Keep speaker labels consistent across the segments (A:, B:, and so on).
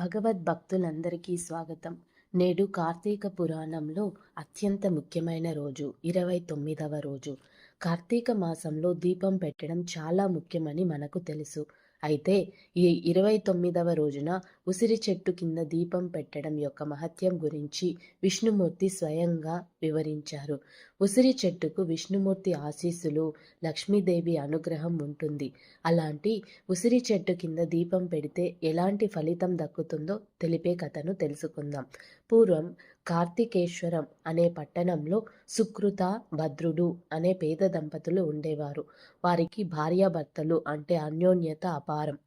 A: భగవద్భక్తులందరికీ స్వాగతం. నేడు కార్తీక పురాణంలో అత్యంత ముఖ్యమైన రోజు ఇరవై తొమ్మిదవ రోజు. కార్తీక మాసంలో దీపం పెట్టడం చాలా ముఖ్యమని మనకు తెలుసు. అయితే ఈ ఇరవై తొమ్మిదవ రోజున ఉసిరి చెట్టు కింద దీపం పెట్టడం యొక్క మహత్యం గురించి విష్ణుమూర్తి స్వయంగా వివరించారు. ఉసిరి చెట్టుకు విష్ణుమూర్తి ఆశీస్సులు లక్ష్మీదేవి అనుగ్రహం ఉంటుంది. అలాంటి ఉసిరి చెట్టు కింద దీపం పెడితే ఎలాంటి ఫలితం దక్కుతుందో తెలిపే కథను తెలుసుకుందాం. పూర్వం కార్తికేశ్వరం అనే పట్టణంలో సుకృత భద్రుడు అనే పేద దంపతులు ఉండేవారు. వారికి భార్యాభర్తలు అంటే అన్యోన్యత అపారం.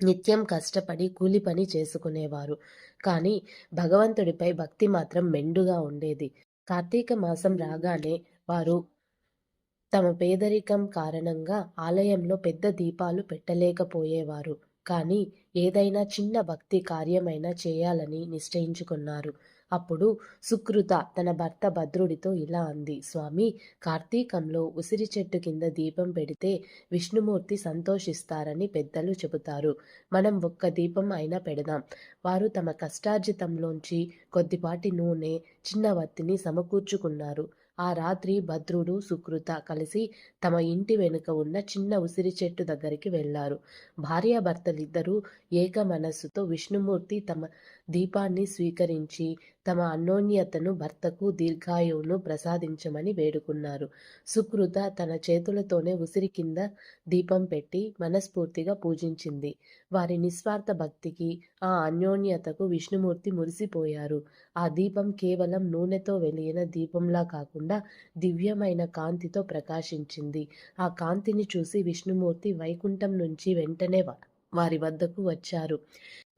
A: నిత్యం కష్టపడి కూలి పని చేసుకునేవారు. కానీ భగవంతుడిపై భక్తి మాత్రం మెండుగా ఉండేది. కార్తీక మాసం రాగానే వారు తమ పేదరికం కారణంగా ఆలయంలో పెద్ద దీపాలు పెట్టలేకపోయేవారు. కానీ ఏదైనా చిన్న భక్తి కార్యమైనా చేయాలని నిశ్చయించుకున్నారు. అప్పుడు సుకృత తన భర్త భద్రుడితో ఇలా అంది స్వామి కార్తీకంలో ఉసిరి చెట్టు కింద దీపం పెడితే విష్ణుమూర్తి సంతోషిస్తారని పెద్దలు చెబుతారు. మనం ఒక్క దీపం అయినా పెడదాం. వారు తమ కష్టార్జితంలోంచి కొద్దిపాటి నూనె చిన్న వత్తిని సమకూర్చుకున్నారు. ఆ రాత్రి భద్రుడు సుకృత కలిసి తమ ఇంటి వెనుక ఉన్న చిన్న ఉసిరి చెట్టు దగ్గరికి వెళ్ళారు భార్యాభర్తలిద్దరూ ఏక మనస్సుతో విష్ణుమూర్తి తమ దీపాన్ని స్వీకరించి తమ అన్యోన్యతను భర్తకు దీర్ఘాయువును ప్రసాదించమని వేడుకున్నారు. సుకృత తన చేతులతోనే ఉసిరి కింద దీపం పెట్టి మనస్ఫూర్తిగా పూజించింది. వారి నిస్వార్థ భక్తికి ఆ అన్యోన్యతకు విష్ణుమూర్తి మురిసిపోయారు. ఆ దీపం కేవలం నూనెతో వెలిగిన దీపంలా కాకుండా దివ్యమైన కాంతితో ప్రకాశించింది. ఆ కాంతిని చూసి విష్ణుమూర్తి వైకుంఠం నుంచి వెంటనే వారి వద్దకు వచ్చారు.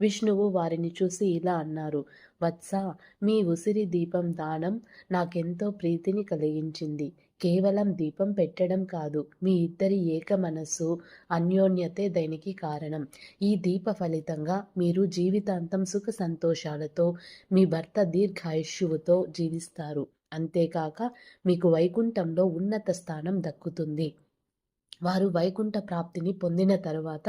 A: విష్ణువు వారిని చూసి ఇలా అన్నారు వత్స మీ ఉసిరి దీపం దానం నాకెంతో ప్రీతిని కలిగించింది. కేవలం దీపం పెట్టడం కాదు మీ ఇద్దరి ఏక మనస్సు అన్యోన్యతే దానికి కారణం. ఈ దీప ఫలితంగా మీరు జీవితాంతం సుఖ సంతోషాలతో మీ భర్త దీర్ఘాయుష్యువుతో జీవిస్తారు. అంతేకాక మీకు వైకుంఠంలో ఉన్నత స్థానం దక్కుతుంది. వారు వైకుంఠ ప్రాప్తిని పొందిన తరువాత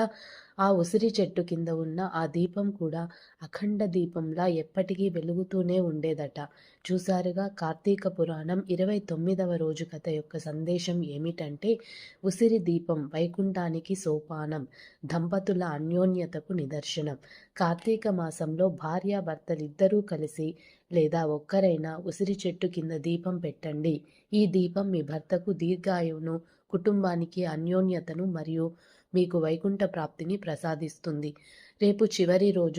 A: ఆ ఉసిరి చెట్టు కింద ఉన్న ఆ దీపం కూడా అఖండ దీపంలా ఎప్పటికీ వెలుగుతూనే ఉండేదట. చూసారుగా కార్తీక పురాణం ఇరవై తొమ్మిదవ రోజు కథ యొక్క సందేశం ఏమిటంటే ఉసిరి దీపం వైకుంఠానికి సోపానం దంపతుల అన్యోన్యతకు నిదర్శనం. కార్తీక మాసంలో భార్యాభర్తలిద్దరూ కలిసి లేదా ఒక్కరైనా ఉసిరి చెట్టు కింద దీపం పెట్టండి. ఈ దీపం మీ భర్తకు దీర్ఘాయువును కుటుంబానికి అన్యోన్యతను మరియు మీకు వైకుంఠ ప్రాప్తిని ప్రసాదిస్తుంది. రేపు చివరి రోజు